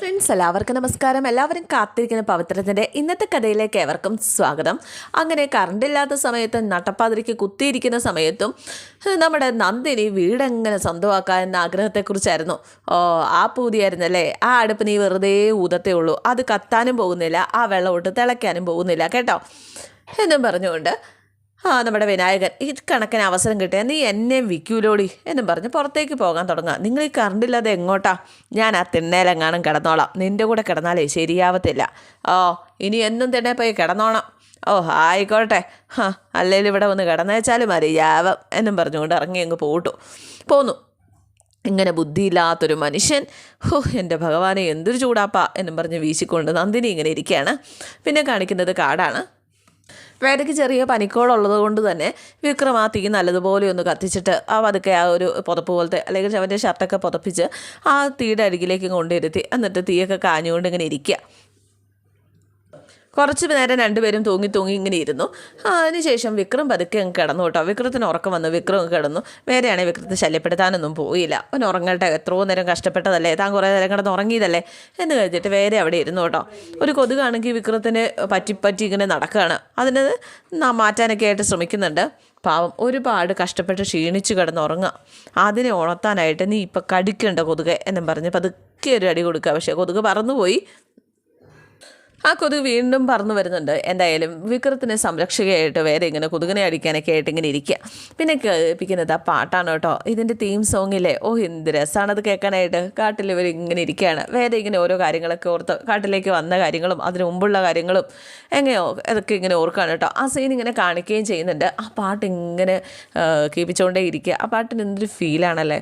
Friends എല്ലാവർക്കും നമസ്കാരം. എല്ലാവരും കാത്തിരിക്കുന്ന പവിത്രത്തിന്റെ ഇന്നത്തെ കഥയിലേക്ക് ഏവർക്കും സ്വാഗതം. അങ്ങനെ കറണ്ട് ഇല്ലാത്ത സമയത്ത് നട്ടപ്പാതിരിക്ക് കുത്തിയിരിക്കുന്ന സമയത്തും നമ്മുടെ നന്ദിനി വീടെങ്ങനെ സ്വന്തമാക്കാൻ എന്ന ആഗ്രഹത്തെക്കുറിച്ചായിരുന്നു. ഓ ആ പൂതിയായിരുന്നല്ലേ? ആ അടുപ്പ് നീ വെറുതെ ഊതത്തേ ഉള്ളൂ. അത് കത്താനും പോകുന്നില്ല. ആ വെള്ളമോട്ട് തിളയ്ക്കാനും പോകുന്നില്ല. കേട്ടോ? എന്നും പറഞ്ഞുകൊണ്ട് ആ നമ്മുടെ വിനായകൻ. ഈ കണക്കിന് അവസരം കിട്ടിയാൽ നീ എന്നെ വിൽക്കൂലോടി എന്നും പറഞ്ഞ് പുറത്തേക്ക് പോകാൻ തുടങ്ങുക. നിങ്ങൾ ഈ കറണ്ടില്ലാതെ എങ്ങോട്ടാ? ഞാൻ ആ തിണ്ണയിലെങ്ങാനും കിടന്നോളാം. നിന്റെ കൂടെ കിടന്നാലേ ശരിയാവത്തില്ല. ഓ ഇനി എന്നും തിണ്ണേ പോയി കിടന്നോണം. ഓ ആയിക്കോട്ടെ. ഹാ അല്ലെങ്കിൽ ഇവിടെ വന്ന് കിടന്നേച്ചാലും അറിയാവം എന്നും പറഞ്ഞുകൊണ്ട് ഇറങ്ങി അങ്ങ് പോട്ടു. പോന്നു. ഇങ്ങനെ ബുദ്ധിയില്ലാത്തൊരു മനുഷ്യൻ. ഹോ എന്റെ ഭഗവാനെ എന്തൊരു ചൂടാപ്പാ എന്നും പറഞ്ഞ് വീശിക്കൊണ്ട് നന്ദിനി ഇങ്ങനെ ഇരിക്കുകയാണ്. പിന്നെ കാണിക്കുന്നത് കാടാണ്. വേദയ്ക്ക് ചെറിയ പനിക്കോളുള്ളത് കൊണ്ട് തന്നെ വിക്രം ആ തീ നല്ലതുപോലെ ഒന്ന് കത്തിച്ചിട്ട് ആ പതുക്കെ ആ ഒരു പുതപ്പ് പോലത്തെ അല്ലെങ്കിൽ അവന്റെ ഷർട്ടൊക്കെ പുതപ്പിച്ച് ആ തീയുടെ അരികിലേക്ക് കൊണ്ടിരുത്തി എന്നിട്ട് തീയൊക്കെ കാഞ്ഞുകൊണ്ട് ഇങ്ങനെ ഇരിക്കുക. കുറച്ച് നേരം രണ്ടുപേരും തൂങ്ങി തൂങ്ങി ഇങ്ങനെ ഇരുന്നു. അതിനുശേഷം വിക്രം പതുക്കെ അങ്ങ് കിടന്നു കേട്ടോ. വിക്രത്തിന് ഉറക്കം വന്നു. വിക്രം കിടന്നു. വേറെയാണെങ്കിൽ വിക്രത്തെ ശല്യപ്പെടുത്താനൊന്നും പോയില്ല. അവൻ ഉറങ്ങട്ടെ. എത്രയോ നേരം കഷ്ടപ്പെട്ടതല്ലേ? താൻ കുറേ നേരം കിടന്ന് ഉറങ്ങിയതല്ലേ? എന്ന് കഴിഞ്ഞിട്ട് വേറെ അവിടെ ഇരുന്നു കേട്ടോ. ഒരു കൊതുകാണെങ്കിൽ വിക്രത്തിന് പറ്റി പറ്റി ഇങ്ങനെ നടക്കുകയാണ്. അതിന് മാറ്റാനൊക്കെ ആയിട്ട് ശ്രമിക്കുന്നുണ്ട്. പാവം ഒരുപാട് കഷ്ടപ്പെട്ട് ക്ഷീണിച്ച് കിടന്നുറങ്ങുക അതിനെ ഉണർത്താനായിട്ട് നീ ഇപ്പം കടിക്കണ്ട കൊതുകെ എന്നും പറഞ്ഞ് പതുക്കെ ഒരു അടി കൊടുക്കുക. പക്ഷേ കൊതുക് പറന്നുപോയി. ആ കൊതുക് വീണ്ടും പറന്നു വരുന്നുണ്ട്. എന്തായാലും വിക്രത്തിനെ സംരക്ഷകയായിട്ട് വേറെ ഇങ്ങനെ കൊതുകിനെ അടിക്കാനൊക്കെ ആയിട്ട് ഇങ്ങനെ ഇരിക്കുക പിന്നെ കേൾപ്പിക്കുന്നത് ആ പാട്ടാണ് കേട്ടോ. ഇതിന്റെ തീം സോങ്ങില്ലേ ഓ എന്ത് അത് കേൾക്കാനായിട്ട്. കാട്ടിൽ ഇവർ ഇങ്ങനെ ഇരിക്കുകയാണ് വേറെ ഇങ്ങനെ ഓരോ കാര്യങ്ങളൊക്കെ ഓർത്ത് കാട്ടിലേക്ക് വന്ന കാര്യങ്ങളും അതിന് മുമ്പുള്ള കാര്യങ്ങളും എങ്ങനെയോ അതൊക്കെ ഇങ്ങനെ ഓർക്കുകയാണ് കേട്ടോ. ആ സീൻ ഇങ്ങനെ കാണിക്കുകയും ചെയ്യുന്നുണ്ട്. ആ പാട്ട് ഇങ്ങനെ കേൾപ്പിച്ചുകൊണ്ടേ ഇരിക്കുക ആ പാട്ടിന് എന്തൊരു ഫീലാണല്ലേ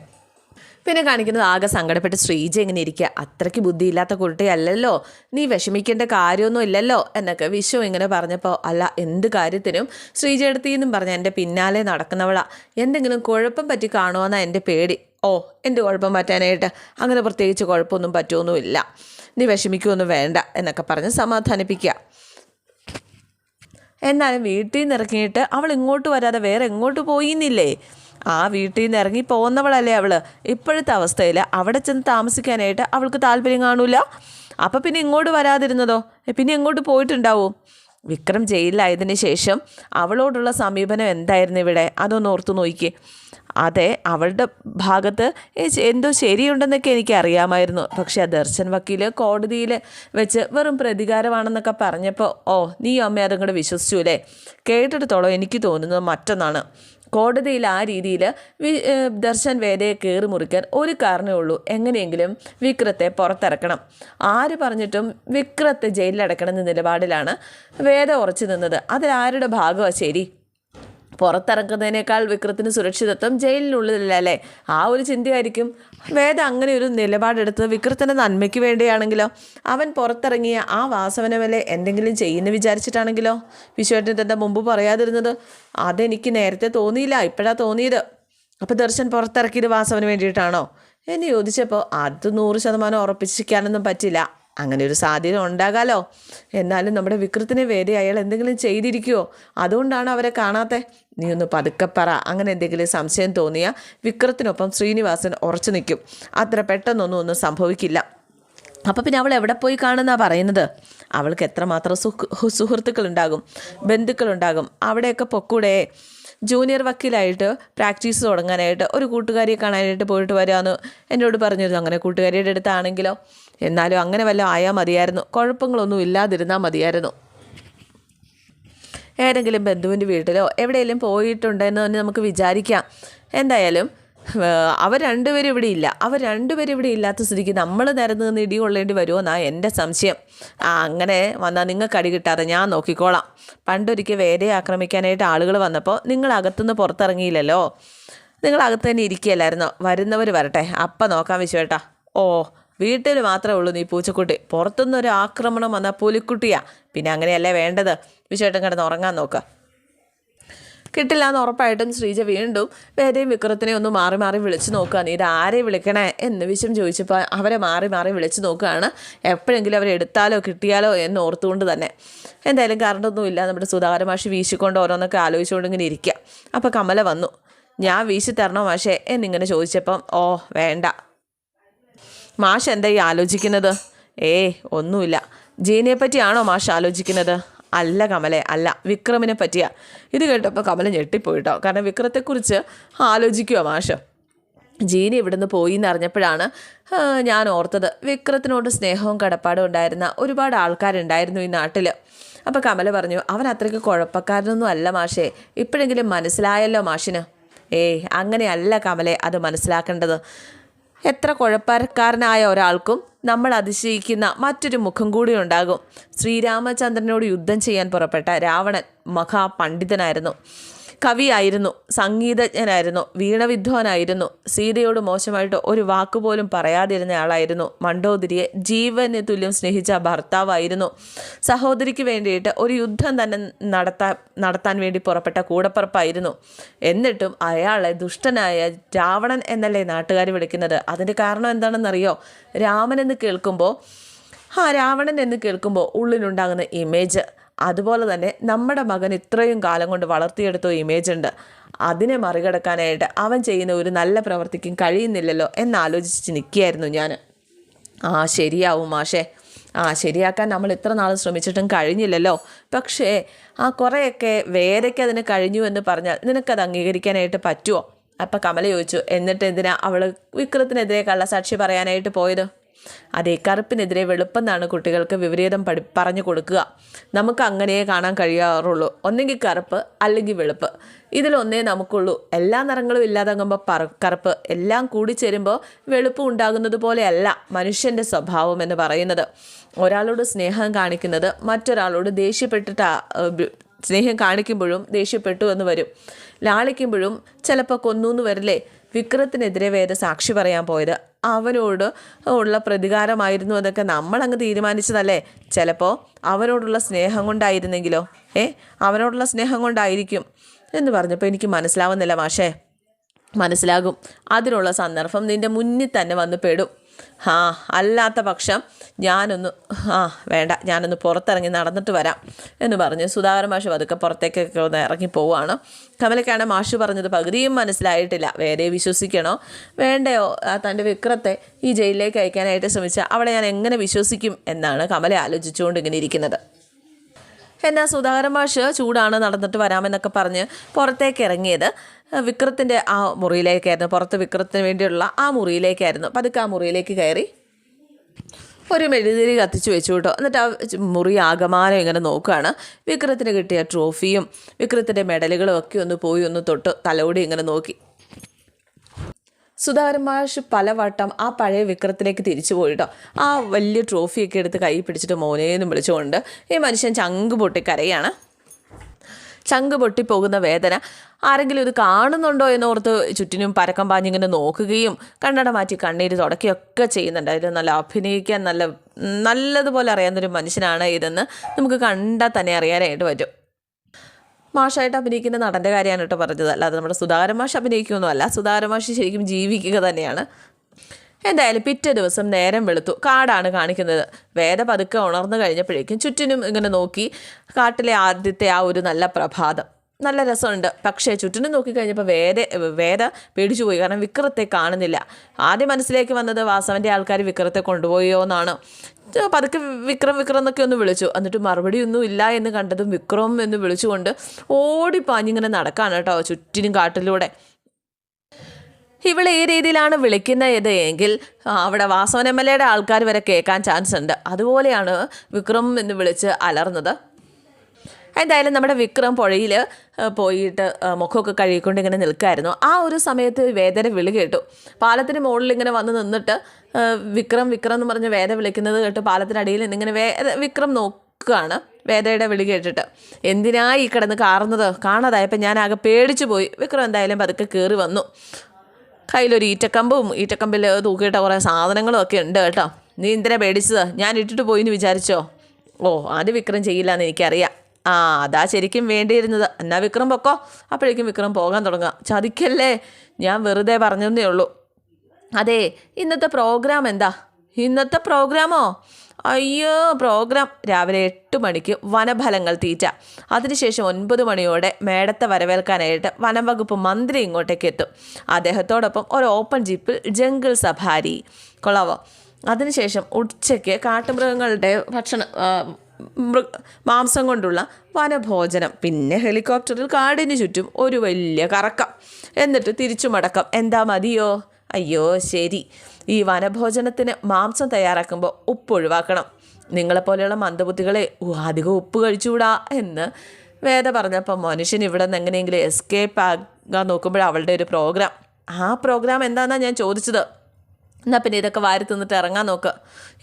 പിന്നെ കാണിക്കുന്നത് ആകെ സങ്കടപ്പെട്ട് ശ്രീജ ഇങ്ങനെ ഇരിക്കുക അത്രയ്ക്ക് ബുദ്ധിയില്ലാത്ത കുട്ടിയല്ലല്ലോ നീ വിഷമിക്കേണ്ട കാര്യമൊന്നും ഇല്ലല്ലോ എന്നൊക്കെ വിശ്വ ഇങ്ങനെ പറഞ്ഞപ്പോൾ അല്ല എന്ത് കാര്യത്തിനും? ശ്രീജ എടുത്തിന്നും പറഞ്ഞ എന്റെ പിന്നാലെ നടക്കുന്നവളാ. എന്തെങ്കിലും കുഴപ്പം പറ്റി കാണുമെന്നാണ് എന്റെ പേടി. ഓ എന്റെ കുഴപ്പം പറ്റാനായിട്ട് അങ്ങനെ പ്രത്യേകിച്ച് കുഴപ്പമൊന്നും പറ്റുമൊന്നുമില്ല നീ വിഷമിക്കുമൊന്നും വേണ്ട എന്നൊക്കെ പറഞ്ഞ് സമാധാനിപ്പിക്കുക എന്നാലും വീട്ടിൽ നിന്ന് ഇറങ്ങിയിട്ട് അവൾ ഇങ്ങോട്ട് വരാതെ വേറെ എങ്ങോട്ട് പോയിന്നില്ലേ? ആ വീട്ടിൽ നിന്ന് ഇറങ്ങി പോകുന്നവളല്ലേ അവൾ? ഇപ്പോഴത്തെ അവസ്ഥയിൽ അവിടെ ചെന്ന് താമസിക്കാനായിട്ട് അവൾക്ക് താല്പര്യം കാണൂല. അപ്പം പിന്നെ ഇങ്ങോട്ട് വരാതിരുന്നതോ? പിന്നെ ഇങ്ങോട്ട് പോയിട്ടുണ്ടാവും? വിക്രം ജയിലിലായതിനു ശേഷം അവളോടുള്ള സമീപനം എന്തായിരുന്നു ഇവിടെ? അതൊന്ന് ഓർത്തു നോക്കി അതെ അവളുടെ ഭാഗത്ത് എന്തോ ശരിയുണ്ടെന്നൊക്കെ എനിക്ക് അറിയാമായിരുന്നു പക്ഷേ ദർശൻ വക്കീൽ കോടതിയിൽ വെച്ച് വെറും പ്രതികാരമാണെന്നൊക്കെ പറഞ്ഞപ്പോൾ ഓ നീ അമ്മ അതും കൂടെ വിശ്വസിച്ചു അല്ലേ? കേട്ടിടത്തോളം എനിക്ക് തോന്നുന്നത് മറ്റൊന്നാണ്. കോടതിയിൽ ആ രീതിയിൽ വി ദർശൻ വേദയെ കയറി മുറിക്കാൻ ഒരു കാരണമേ ഉള്ളൂ. എങ്ങനെയെങ്കിലും വിക്രത്തെ പുറത്തിറക്കണം. ആര് പറഞ്ഞിട്ടും വിക്രത്തെ ജയിലിലടക്കണം എന്ന നിലപാടിലാണ് വേദ ഉറച്ചു നിന്നത്. അതിലാരുടെ ഭാഗമാണ് ശരി? പുറത്തിറക്കുന്നതിനേക്കാൾ വിക്രത്തിന് സുരക്ഷിതത്വം ജയിലിനുള്ളിലല്ലേ? ആ ഒരു ചിന്തയായിരിക്കും. വേദ അങ്ങനെ ഒരു നിലപാടെടുത്ത് വിക്രത്തിന്റെ നന്മയ്ക്ക് വേണ്ടിയാണെങ്കിലോ? അവൻ പുറത്തിറങ്ങിയ ആ വാസവനവലെ എന്തെങ്കിലും ചെയ്യുന്ന വിചാരിച്ചിട്ടാണെങ്കിലോ? വിശ്വേട്ടൻ എന്താ മുമ്പ് പറയാതിരുന്നത് അതെനിക്ക് നേരത്തെ തോന്നിയില്ല ഇപ്പോഴാണ് തോന്നിയത്. അപ്പോൾ ദർശൻ പുറത്തിറക്കിയത് വാസവന് വേണ്ടിയിട്ടാണോ? എന്ന് ചോദിച്ചപ്പോൾ അത് നൂറ് ശതമാനം ഉറപ്പിച്ചിരിക്കാനൊന്നും പറ്റില്ല. അങ്ങനെ ഒരു സാധ്യത ഉണ്ടാകാലോ? എന്നാലും നമ്മുടെ വിക്രത്തിന് വേദി അയാൾ എന്തെങ്കിലും ചെയ്തിരിക്കുമോ അതുകൊണ്ടാണ് അവരെ കാണാത്തെ? നീ ഒന്ന് പതുക്കെ പറ. അങ്ങനെ എന്തെങ്കിലും സംശയം തോന്നിയ വിക്രത്തിനൊപ്പം ശ്രീനിവാസൻ ഉറച്ചു നിൽക്കും. അത്ര പെട്ടെന്നൊന്നും ഒന്നും സംഭവിക്കില്ല. അപ്പം പിന്നെ അവൾ എവിടെ പോയി കാണുന്നാ പറയുന്നത്? അവൾക്ക് എത്രമാത്രം സുഹ് സുഹൃത്തുക്കളുണ്ടാകും? ബന്ധുക്കളുണ്ടാകും? അവിടെയൊക്കെ പൊക്കൂടെ? ജൂനിയർ വക്കീലായിട്ട് പ്രാക്ടീസ് തുടങ്ങാനായിട്ട് ഒരു കൂട്ടുകാരിയെ കാണാനായിട്ട് പോയിട്ട് വരാമെന്ന് എന്നോട് പറഞ്ഞിരുന്നു. അങ്ങനെ കൂട്ടുകാരിയുടെ അടുത്താണെങ്കിലോ? എന്നാലും അങ്ങനെ വല്ല ആയാൽ മതിയായിരുന്നു. കുഴപ്പങ്ങളൊന്നും ഇല്ലാതിരുന്നാൽ മതിയായിരുന്നു. ഏതെങ്കിലും ബന്ധുവിന്റെ വീട്ടിലോ എവിടെയെങ്കിലും പോയിട്ടുണ്ടെന്ന് തന്നെ നമുക്ക് വിചാരിക്കാം. എന്തായാലും അവർ രണ്ടുപേരും ഇവിടെ ഇല്ല. അവർ രണ്ടുപേരും ഇവിടെ ഇല്ലാത്ത സ്ഥിതിക്ക് നമ്മൾ നിരന്ന് നിന്ന് ഇടി കൊള്ളേണ്ടി വരുമോന്നാ എന്റെ സംശയം. ആ അങ്ങനെ വന്നാൽ നിങ്ങൾക്ക് അടി കിട്ടാതെ ഞാൻ നോക്കിക്കോളാം. പണ്ടൊരിക്കൽ വേദയെ ആക്രമിക്കാനായിട്ട് ആളുകൾ വന്നപ്പോൾ നിങ്ങൾ അകത്തുനിന്ന് പുറത്തിറങ്ങിയില്ലല്ലോ? നിങ്ങൾ അകത്ത് തന്നെ ഇരിക്കുകയല്ലായിരുന്നോ? വരുന്നവർ വരട്ടെ. അപ്പം നോക്കാം വിശ്വേട്ടാ. ഓ വീട്ടിൽ മാത്രമേ ഉള്ളൂ നീ പൂച്ചക്കുട്ടി. പുറത്തുനിന്ന് ഒരു ആക്രമണം വന്നാൽ പുലിക്കുട്ടിയാ. പിന്നെ അങ്ങനെയല്ലേ വേണ്ടത്? വിശ്വേട്ടൻ കിടന്ന് ഉറങ്ങാൻ നോക്കുക കിട്ടില്ല എന്ന് ഉറപ്പായിട്ടും ശ്രീജ വീണ്ടും വേദയും വിക്രത്തിനെ ഒന്ന് മാറി മാറി വിളിച്ചു നോക്കുക. നീ ഇതാരെ വിളിക്കണേ എന്ന് വിശം ചോദിച്ചപ്പോൾ അവരെ മാറി മാറി വിളിച്ചു നോക്കുകയാണ്. എപ്പോഴെങ്കിലും അവരെ എടുത്താലോ കിട്ടിയാലോ എന്ന് ഓർത്തുകൊണ്ട് തന്നെ. എന്തായാലും കറണ്ടൊന്നുമില്ല നമ്മുടെ നമ്മുടെ സുധാകരമാഷി വീശിക്കൊണ്ട് ഓരോന്നൊക്കെ ആലോചിച്ചുകൊണ്ട് ഇങ്ങനെ ഇരിക്കുക. അപ്പോൾ കമല വന്നു. ഞാൻ വീശി തരണോ മാഷേ എന്നിങ്ങനെ ചോദിച്ചപ്പം ഓ വേണ്ട. മാഷ് എന്തായി ആലോചിക്കുന്നത്? ഏ ഒന്നുമില്ല. ജീനിയെ പറ്റിയാണോ മാഷ് ആലോചിക്കുന്നത്? അല്ല കമലെ അല്ല വിക്രമിനെ പറ്റിയ. ഇത് കേട്ടപ്പോൾ കമല ഞെട്ടിപ്പോയിട്ടോ. കാരണം വിക്രത്തെക്കുറിച്ച് ആലോചിക്കുക മാഷ്. ജീനി ഇവിടുന്ന് പോയി എന്നറിഞ്ഞപ്പോഴാണ് ഞാൻ ഓർത്തത് വിക്രത്തിനോട് സ്നേഹവും കടപ്പാടും ഉണ്ടായിരുന്ന ഒരുപാട് ആൾക്കാരുണ്ടായിരുന്നു ഈ നാട്ടിൽ അപ്പോൾ കമല പറഞ്ഞു അവൻ അത്രയ്ക്ക് കുഴപ്പക്കാരനൊന്നും അല്ല മാഷേ. ഇപ്പോഴെങ്കിലും മനസ്സിലായല്ലോ മാഷിന്. ഏയ് അങ്ങനെയല്ല കമലെ അത് മനസ്സിലാക്കേണ്ടത്. എത്ര കുഴപ്പക്കാരനായ ഒരാൾക്കും നമ്മൾ അതിശയിക്കുന്ന മറ്റൊരു മുഖം കൂടി ഉണ്ടാകും. ശ്രീരാമചന്ദ്രനോട് യുദ്ധം ചെയ്യാൻ പുറപ്പെട്ട രാവണൻ മഹാപണ്ഡിതനായിരുന്നു. കവിയായിരുന്നു സംഗീതജ്ഞനായിരുന്നു വീണവിദ്വാനായിരുന്നു. സീതയോട് മോശമായിട്ട് ഒരു വാക്കുപോലും പറയാതിരുന്ന ആളായിരുന്നു. മണ്ടോദരിയെ ജീവന് തുല്യം സ്നേഹിച്ച ഭർത്താവായിരുന്നു. സഹോദരിക്ക് വേണ്ടിയിട്ട് ഒരു യുദ്ധം തന്നെ നടത്താൻ നടത്താൻ വേണ്ടി പുറപ്പെട്ട കൂടപ്പറപ്പായിരുന്നു. എന്നിട്ടും അയാളെ ദുഷ്ടനായ രാവണൻ എന്നല്ലേ നാട്ടുകാർ വിളിക്കുന്നത്? അതിന്റെ കാരണം എന്താണെന്നറിയോ? രാമൻ എന്ന് കേൾക്കുമ്പോൾ ആ രാവണൻ എന്ന് കേൾക്കുമ്പോൾ ഉള്ളിലുണ്ടാകുന്ന ഇമേജ് അതുപോലെ തന്നെ നമ്മുടെ മകൻ ഇത്രയും കാലം കൊണ്ട് വളർത്തിയെടുത്ത ഇമേജ് ഉണ്ട്. അതിനെ മറികടക്കാനായിട്ട് അവൻ ചെയ്യുന്ന ഒരു നല്ല പ്രവർത്തിക്കും കഴിയുന്നില്ലല്ലോ എന്നാലോചിച്ച് നിൽക്കുകയായിരുന്നു ഞാൻ. ആ ശരിയാവും മാഷേ. ആ ശരിയാക്കാൻ നമ്മൾ ഇത്ര നാൾ ശ്രമിച്ചിട്ടും കഴിഞ്ഞില്ലല്ലോ. പക്ഷേ ആ കുറേയൊക്കെ വേരയ്ക്ക് അതിന് കഴിഞ്ഞു എന്ന് പറഞ്ഞാൽ നിനക്കത് അംഗീകരിക്കാനായിട്ട് പറ്റുമോ? അപ്പം കമല ചോദിച്ചു എന്നിട്ട് എന്തിനാ അവൾ വിക്രത്തിനെതിരെ കള്ളസാക്ഷി പറയാനായിട്ട് പോയത്? അതേ കറുപ്പിനെതിരെ വെളുപ്പെന്നാണ് കുട്ടികൾക്ക് വിപരീതം പഠി പറഞ്ഞു കൊടുക്കുക. നമുക്ക് അങ്ങനെയേ കാണാൻ കഴിയാറുള്ളൂ. ഒന്നെങ്കിൽ കറുപ്പ് അല്ലെങ്കിൽ വെളുപ്പ്. ഇതിലൊന്നേ നമുക്കുള്ളൂ. എല്ലാ നിറങ്ങളും ഇല്ലാതാകുമ്പോൾ പറ കറുപ്പ്. എല്ലാം കൂടി ചേരുമ്പോൾ വെളുപ്പ് ഉണ്ടാകുന്നത് പോലെയല്ല മനുഷ്യന്റെ സ്വഭാവം എന്ന് പറയുന്നത്. ഒരാളോട് സ്നേഹം കാണിക്കുന്നത് മറ്റൊരാളോട് ദേഷ്യപ്പെട്ടിട്ട് സ്നേഹം കാണിക്കുമ്പോഴും ദേഷ്യപ്പെട്ടു എന്ന് വരും. ലാളിക്കുമ്പോഴും ചിലപ്പോൾ കൊന്നു എന്ന് വരില്ലേ? വിക്രത്തിനെതിരെ വേദ സാക്ഷി പറയാൻ പോയത് അവനോട് ഉള്ള പ്രതികാരമായിരുന്നു എന്നൊക്കെ നമ്മൾ അങ്ങ് തീരുമാനിച്ചതല്ലേ? ചിലപ്പോൾ അവനോടുള്ള സ്നേഹം കൊണ്ടായിരുന്നെങ്കിലോ? ഏ? അവനോടുള്ള സ്നേഹം കൊണ്ടായിരിക്കും എന്ന് പറഞ്ഞപ്പോൾ എനിക്ക് മനസ്സിലാവുന്നില്ല മാഷേ. മനസ്സിലാകും. അതിനുള്ള സന്ദർഭം നിന്റെ മുന്നിൽ തന്നെ വന്ന് പെടും. ആ അല്ലാത്ത പക്ഷം ഞാനൊന്ന് ആ വേണ്ട ഞാനൊന്ന് പുറത്തിറങ്ങി നടന്നിട്ട് വരാം എന്ന് പറഞ്ഞ്. സുധാകരൻ മാഷ് പതുക്കെ പുറത്തേക്കൊക്കെ ഒന്ന് ഇറങ്ങി പോവുകയാണ്. കമലക്കാണ് മാഷ് പറഞ്ഞത് പകുതിയും മനസ്സിലായിട്ടില്ല. വേറെ വിശ്വസിക്കണോ? വേണ്ടയോ? തന്റെ വിക്രത്തെ ഈ ജയിലിലേക്ക് അയക്കാനായിട്ട് ശ്രമിച്ച അവളെ ഞാൻ എങ്ങനെ വിശ്വസിക്കും എന്നാണ് കമല ആലോചിച്ചുകൊണ്ട് ഇങ്ങനെ ഇരിക്കുന്നത്. എന്നാൽ സുധാകരൻ മാഷ് ചൂടാണ് നടന്നിട്ട് വരാമെന്നൊക്കെ പറഞ്ഞ് പുറത്തേക്ക് ഇറങ്ങിയത്. വിക്രത്തിന്റെ ആ മുറിയിലേക്കായിരുന്നു പുറത്ത് വിക്രത്തിന് വേണ്ടിയുള്ള ആ മുറിയിലേക്കായിരുന്നു. പതുക്കെ ആ മുറിയിലേക്ക് കയറി. ഒരു മെഴുതിരി കത്തിച്ച് വെച്ചു കേട്ടോ. എന്നിട്ട് ആ മുറി ആകമാനം ഇങ്ങനെ നോക്കുകയാണ്. വിക്രത്തിന് കിട്ടിയ ട്രോഫിയും വിക്രത്തിന്റെ മെഡലുകളും ഒക്കെ ഒന്ന് പോയി ഒന്ന് തൊട്ട് തലോടി ഇങ്ങനെ നോക്കി. സുധാകരൻ മാഷ് പലവട്ടം ആ പഴയ വിക്രത്തിലേക്ക് തിരിച്ചു പോയിട്ടോ ആ വലിയ ട്രോഫിയൊക്കെ എടുത്ത് കൈ പിടിച്ചിട്ട് മോനേന്നും വിളിച്ചുകൊണ്ട് ഈ മനുഷ്യൻ ചങ്ക് പൊട്ടി കരയാണ് ചങ്ക് പൊട്ടിപ്പോകുന്ന വേദന. ആരെങ്കിലും ഇത് കാണുന്നുണ്ടോ എന്നോർത്ത് ചുറ്റിനും പരക്കം പാഞ്ഞിങ്ങനെ നോക്കുകയും കണ്ണട മാറ്റി കണ്ണീര് തുടക്കുകയൊക്കെ അതിൽ നല്ല അഭിനയിക്കാൻ നല്ല നല്ലതുപോലെ അറിയാവുന്നൊരു മനുഷ്യനാണ് ഇതെന്ന് നമുക്ക് കണ്ടാൽ തന്നെ അറിയാനായിട്ട് പറ്റും. മാഷായിട്ട് അഭിനയിക്കുന്ന നടന്റെ കാര്യമാണ് കേട്ടോ പറഞ്ഞത്. അല്ലാതെ നമ്മുടെ സുധാരമാഷ് അഭിനയിക്കുമൊന്നുമല്ല സുധാകരൻ ശരിക്കും ജീവിക്കുക തന്നെയാണ്. എന്തായാലും പിറ്റേ ദിവസം നേരം വെളുത്തു. കാടാണ് കാണിക്കുന്നത്. വേദ പതുക്കെ ഉണർന്നു കഴിഞ്ഞപ്പോഴേക്കും ചുറ്റിനും ഇങ്ങനെ നോക്കി കാട്ടിലെ ആദ്യത്തെ ആ ഒരു നല്ല പ്രഭാതം. നല്ല രസമുണ്ട്. പക്ഷേ ചുറ്റിനും നോക്കിക്കഴിഞ്ഞപ്പോൾ വേദ വേദ പേടിച്ചു പോയി. കാരണം വിക്രത്തെ കാണുന്നില്ല. ആദ്യം മനസ്സിലേക്ക് വന്നത് വാസവന്റെ ആൾക്കാർ വിക്രത്തെ കൊണ്ടുപോയോ എന്നാണ്. പതുക്കെ വിക്രം വിക്രം എന്നൊക്കെ ഒന്ന് വിളിച്ചു. എന്നിട്ട് മറുപടി ഒന്നും ഇല്ല എന്ന് കണ്ടതും വിക്രം എന്ന് വിളിച്ചുകൊണ്ട് ഓടിപ്പാഞ്ഞിങ്ങനെ നടക്കാണ് കേട്ടോ ചുറ്റിനും കാട്ടിലൂടെ. ഇവളെ ഈ രീതിയിലാണ് വിളിക്കുന്നത് എങ്കിൽ അവിടെ വാസവൻ എം എൽ എയുടെ ആൾക്കാർ വരെ കേൾക്കാൻ ചാൻസ് ഉണ്ട്. അതുപോലെയാണ് വിക്രം എന്ന് വിളിച്ച് അലർന്നത്. എന്തായാലും നമ്മുടെ വിക്രം പുഴയിൽ പോയിട്ട് മുഖമൊക്കെ കഴുകിക്കൊണ്ട് ഇങ്ങനെ നിൽക്കായിരുന്നു. ആ ഒരു സമയത്ത് വേദന വിളി കേട്ടു. പാലത്തിന് മുകളിൽ ഇങ്ങനെ വന്ന് നിന്നിട്ട് വിക്രം വിക്രം എന്ന് പറഞ്ഞ് വേദ വിളിക്കുന്നത് കേട്ട് പാലത്തിനടിയിൽ നിന്നിങ്ങനെ വേദ വിക്രം നോക്കുകയാണ്. വേദയുടെ വിളി കേട്ടിട്ട് എന്തിനായി കിടന്ന് കാറുന്നത്? കാണാതായപ്പോൾ ഞാൻ പേടിച്ചു പോയി. വിക്രം എന്തായാലും പതുക്കെ കയറി വന്നു. കയ്യിലൊരു ഈറ്റക്കമ്പും ഈറ്റക്കമ്പിൽ തൂക്കിയിട്ട കുറേ സാധനങ്ങളും ഒക്കെ ഉണ്ട് കേട്ടോ. നീ എന്തിനാ പേടിച്ചത്? ഞാൻ ഇട്ടിട്ട് പോയി എന്ന് വിചാരിച്ചോ? ഓ അത് വിക്രം ചെയ്യില്ല എന്ന് എനിക്കറിയാം. ആ അതാ ശരിക്കും വേണ്ടിയിരുന്നത്. എന്നാ വിക്രം പൊക്കോ? അപ്പോഴേക്കും വിക്രം പോകാൻ തുടങ്ങുക. ചതിക്കല്ലേ? ഞാൻ വെറുതെ പറഞ്ഞതേ ഉള്ളൂ. അതെ ഇന്നത്തെ പ്രോഗ്രാം എന്താ? ഇന്നത്തെ പ്രോഗ്രാമോ? അയ്യോ പ്രോഗ്രാം. രാവിലെ എട്ട് മണിക്ക് വനഫലങ്ങൾ തീറ്റ. അതിനുശേഷം ഒൻപത് മണിയോടെ മേടത്തെ വരവേൽക്കാനായിട്ട് വനംവകുപ്പ് മന്ത്രി ഇങ്ങോട്ടേക്ക് എത്തും. അദ്ദേഹത്തോടൊപ്പം ഒരു ഓപ്പൺ ജീപ്പിൽ ജംഗിൾ സഫാരി. കൊള്ളാവോ? അതിനുശേഷം ഉച്ചയ്ക്ക് കാട്ടുമൃഗങ്ങളുടെ ഭക്ഷണം മാംസം കൊണ്ടുള്ള വനഭോജനം. പിന്നെ ഹെലികോപ്റ്ററിൽ കാടിന് ചുറ്റും ഒരു വലിയ കറക്കം. എന്നിട്ട് തിരിച്ചു മടക്കം എന്താ മതിയോ? അയ്യോ ശരി. ഈ വനഭോജനത്തിന് മാംസം തയ്യാറാക്കുമ്പോൾ ഉപ്പ് ഒഴിവാക്കണം. നിങ്ങളെപ്പോലെയുള്ള മന്ദബുദ്ധികളെ "ഉ, അധികം ഉപ്പ് കഴിച്ചുകൂടാ എന്ന് വേദ പറഞ്ഞപ്പോൾ മനുഷ്യൻ ഇവിടെ നിന്ന് എങ്ങനെയെങ്കിലും എസ്കേപ്പ് ആകാൻ നോക്കുമ്പോൾ അവളുടെ ഒരു പ്രോഗ്രാം ആ പ്രോഗ്രാം എന്താണെന്നാണ് ഞാൻ ചോദിച്ചത്. എന്നാൽ പിന്നെ ഇതൊക്കെ വാരി തിന്നിട്ട് ഇറങ്ങാൻ നോക്ക്.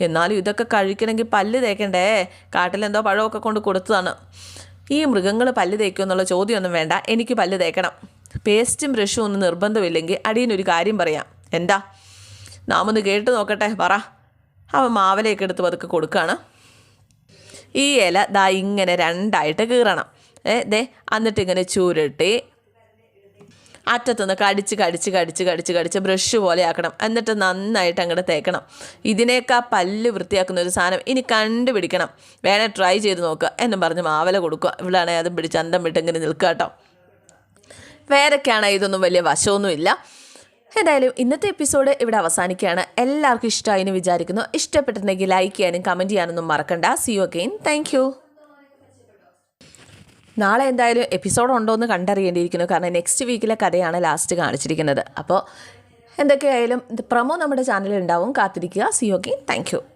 എന്നാലും ഇതൊക്കെ കഴിക്കണമെങ്കിൽ പല്ല് തേക്കണ്ടേ? കാട്ടിലെന്തോ പഴമൊക്കെ കൊണ്ട് കൊടുത്തതാണ്. ഈ മൃഗങ്ങൾ പല്ല് തേക്കും എന്നുള്ള ചോദ്യമൊന്നും വേണ്ട. എനിക്ക് പല്ല് തേക്കണം. പേസ്റ്റും ബ്രഷും ഒന്നും നിർബന്ധമില്ലെങ്കിൽ അടിയനൊരു കാര്യം പറയാം. എന്താ? നാം ഒന്ന് കേട്ട് നോക്കട്ടെ പറ. അവൻ മാവലയൊക്കെ എടുത്ത് പതുക്കെ കൊടുക്കുകയാണ് ഈ ഇല ദാ ഇങ്ങനെ രണ്ടായിട്ട് കീറണം. ഏ ദേ എന്നിട്ട് ഇങ്ങനെ ചുരുട്ടി അറ്റത്തുനിന്ന് കടിച്ച് കടിച്ച് കടിച്ച് കടിച്ച് കടിച്ച് ബ്രഷ് പോലെ ആക്കണം. എന്നിട്ട് നന്നായിട്ട് അങ്ങോട്ട് തേക്കണം. ഇതിനേക്കാ പല്ല് വൃത്തിയാക്കുന്ന ഒരു സാധനം ഇനി കണ്ടുപിടിക്കണം. വേണേൽ ട്രൈ ചെയ്ത് നോക്കുക എന്നും പറഞ്ഞ് മാവല കൊടുക്കുക. ഇവിടെയാണെങ്കിൽ അതും പിടിച്ച് അന്തം വിട്ട് ഇങ്ങനെ നിൽക്കുക കേട്ടോ. വേറൊക്കെയാണെങ്കിൽ ഇതൊന്നും വലിയ വശമൊന്നുമില്ല. എന്തായാലും ഇന്നത്തെ എപ്പിസോഡ് ഇവിടെ അവസാനിക്കുകയാണ്. എല്ലാവർക്കും ഇഷ്ടമായി എന്ന് വിചാരിക്കുന്നു. ഇഷ്ടപ്പെട്ടിട്ടുണ്ടെങ്കിൽ ലൈക്ക് ചെയ്യാനും കമന്റ് ചെയ്യാനൊന്നും മറക്കണ്ട. സി യു അഗെയിൻ താങ്ക് നാളെ എന്തായാലും എപ്പിസോഡ് ഉണ്ടോ എന്ന് കണ്ടറിയേണ്ടിയിരിക്കുന്നു. കാരണം നെക്സ്റ്റ് വീക്കിലെ കഥയാണ് ലാസ്റ്റ് കാണിച്ചിരിക്കുന്നത്. അപ്പോൾ എന്തൊക്കെയായാലും പ്രമോ നമ്മുടെ ചാനലിൽ ഉണ്ടാവും. കാത്തിരിക്കുക. C you again thank